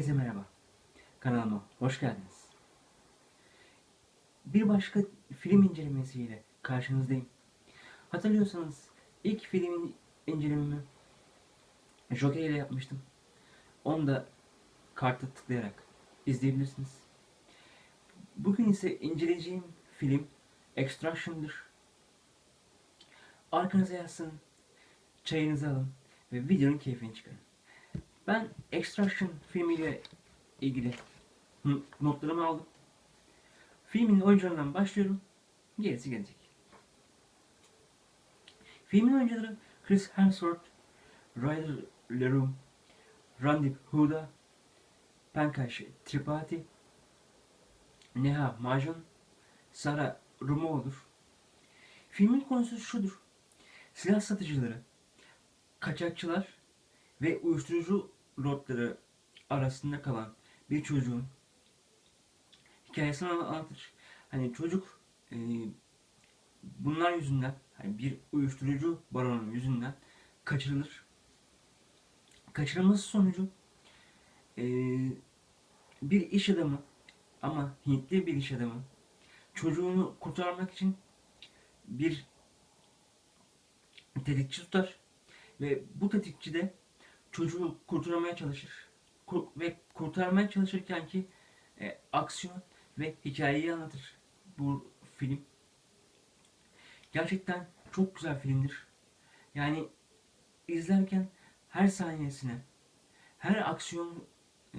Herkese merhaba. Kanalıma hoş geldiniz. Bir başka film incelemesiyle karşınızdayım. Hatırlıyorsanız ilk film incelememi Joker ile yapmıştım. Onu da karta tıklayarak izleyebilirsiniz. Bugün ise inceleyeceğim film Extraction'dır. Arkanıza yazsın, çayınızı alın ve videonun keyfini çıkarın. Ben Extraction filmiyle ilgili notlarımı aldım. Filmin oyuncularından başlıyorum. Gerisi gelecek. Filmin oyuncuları Chris Hemsworth, Ryder Leroux, Randeep Huda, Pankaj Tripathi, Neha Majan, Sara Rumoğlu'dur. Filmin konusu şudur. Silah satıcıları, kaçakçılar ve uyuşturucu lordları arasında kalan bir çocuğun hikayesini anlatır. Hani çocuk e, bunlar yüzünden hani bir uyuşturucu baronun yüzünden kaçırılır. Kaçırılması sonucu e, bir iş adamı ama Hintli bir iş adamı çocuğunu kurtarmak için bir tetikçi tutar ve bu tetikçi de çocuğu kurtarmaya çalışır. Kur- ve kurtarmaya çalışırken ki e, aksiyon ve hikayeyi anlatır bu film. Gerçekten çok güzel filmdir. Yani izlerken her saniyesine, her aksiyon e,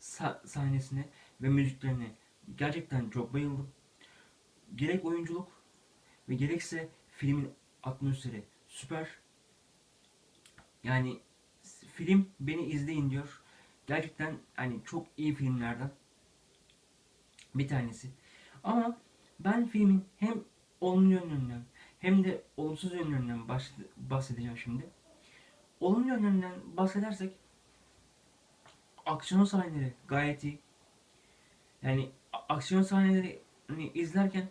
sa- sahnesine ve müziklerine gerçekten çok bayıldım. Gerek oyunculuk ve gerekse filmin atmosferi süper. Yani film beni izleyin diyor. Gerçekten hani çok iyi filmlerden bir tanesi. Ama ben filmin hem olumlu yönlerinden hem de olumsuz yönlerinden bahsedeceğim şimdi. Olumlu yönlerinden bahsedersek aksiyon sahneleri gayet iyi. Yani aksiyon sahnelerini izlerken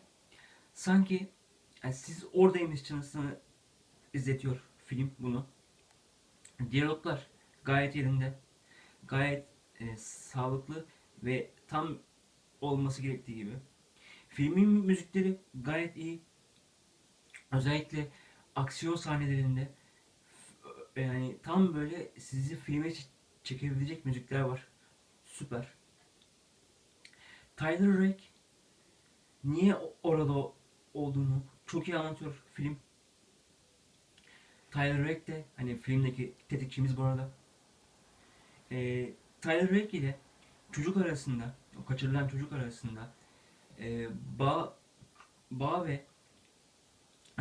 sanki yani siz oradaymışçasına izletiyor film bunu. Diyaloglar gayet yerinde. Gayet e, sağlıklı ve tam olması gerektiği gibi. Filmin müzikleri gayet iyi. Özellikle aksiyon sahnelerinde f- yani tam böyle sizi filme çekebilecek müzikler var. Süper. Tyler Rake niye orada olduğunu çok iyi anlatıyor film. Tyler Rake de hani filmdeki tetikçimiz bu arada. Ee, Tyler Rake ile çocuk arasında, o kaçırılan çocuk arasında e, bağ, bağ ve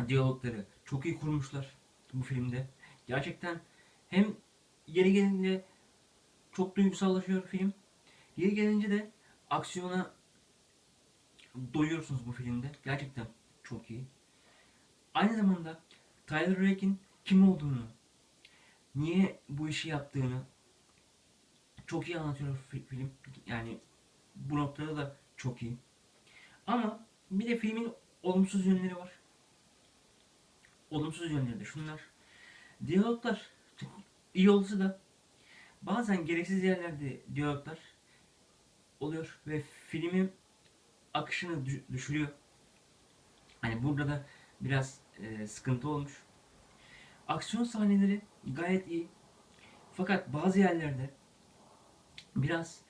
diyalogları çok iyi kurmuşlar bu filmde. Gerçekten hem yeri gelince çok duygusallaşıyor film. Yeri gelince de aksiyona doyuyorsunuz bu filmde. Gerçekten çok iyi. Aynı zamanda Tyler Rake'in kim olduğunu, niye bu işi yaptığını çok iyi anlatıyor fi- film. Yani bu noktada da çok iyi. Ama bir de filmin olumsuz yönleri var. Olumsuz yönleri de şunlar. Diyaloglar iyi olsa da bazen gereksiz yerlerde diyaloglar oluyor ve filmin akışını dü- düşürüyor. Hani burada da biraz e, sıkıntı olmuş. Aksiyon sahneleri gayet iyi. Fakat bazı yerlerde biraz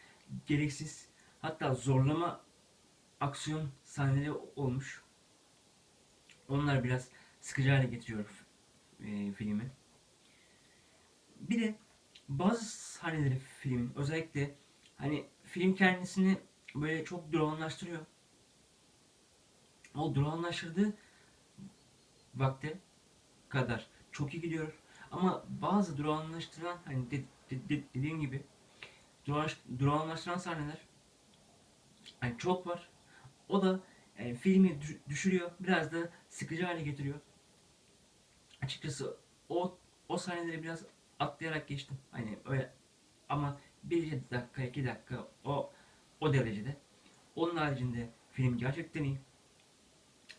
gereksiz hatta zorlama aksiyon sahneleri olmuş. Onlar biraz sıkıcı hale getiriyor e, filmi. Bir de bazı sahneleri filmin özellikle hani film kendisini böyle çok durağanlaştırıyor. O durağanlaştırdığı vakte kadar çok iyi gidiyor. Ama bazı durağanlaştıran hani de, de- de- dediğim gibi durağanlaştıran sahneler hani çok var. O da yani filmi düş- düşürüyor. Biraz da sıkıcı hale getiriyor. Açıkçası o o sahneleri biraz atlayarak geçtim. Hani öyle ama bir dakika iki dakika o o derecede. Onun haricinde film gerçekten iyi.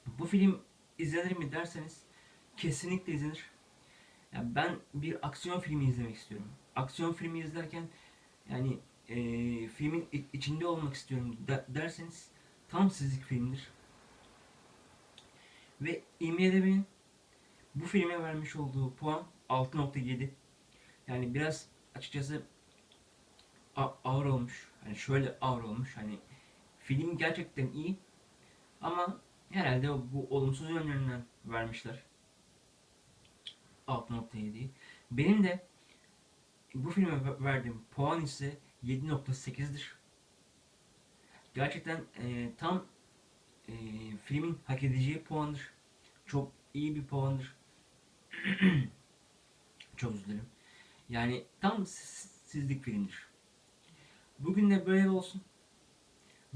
Bu film izlenir mi derseniz kesinlikle izlenir. Yani ben bir aksiyon filmi izlemek istiyorum. Aksiyon filmi izlerken yani e, filmin içinde olmak istiyorum de- derseniz tam sizlik filmdir. Ve IMDb'nin bu filme vermiş olduğu puan 6.7. Yani biraz açıkçası ağır olmuş. Hani şöyle ağır olmuş. Hani film gerçekten iyi ama herhalde bu olumsuz yönlerinden vermişler. 6.7'yi. Benim de bu filme ve- verdiğim puan ise 7.8'dir. Gerçekten e, tam e, filmin hak edeceği puandır. Çok iyi bir puandır. Çok özür dilerim. Yani tam siz- sizlik filmdir. Bugün de böyle olsun.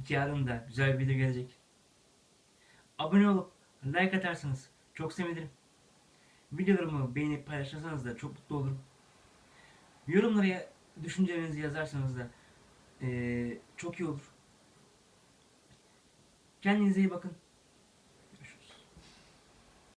Yarın da güzel bir video gelecek. Abone olup like atarsanız çok sevinirim. Videolarımı beğenip paylaşırsanız da çok mutlu olurum. Yorumlara düşüncelerinizi yazarsanız da eee, çok iyi olur. Kendinize iyi bakın.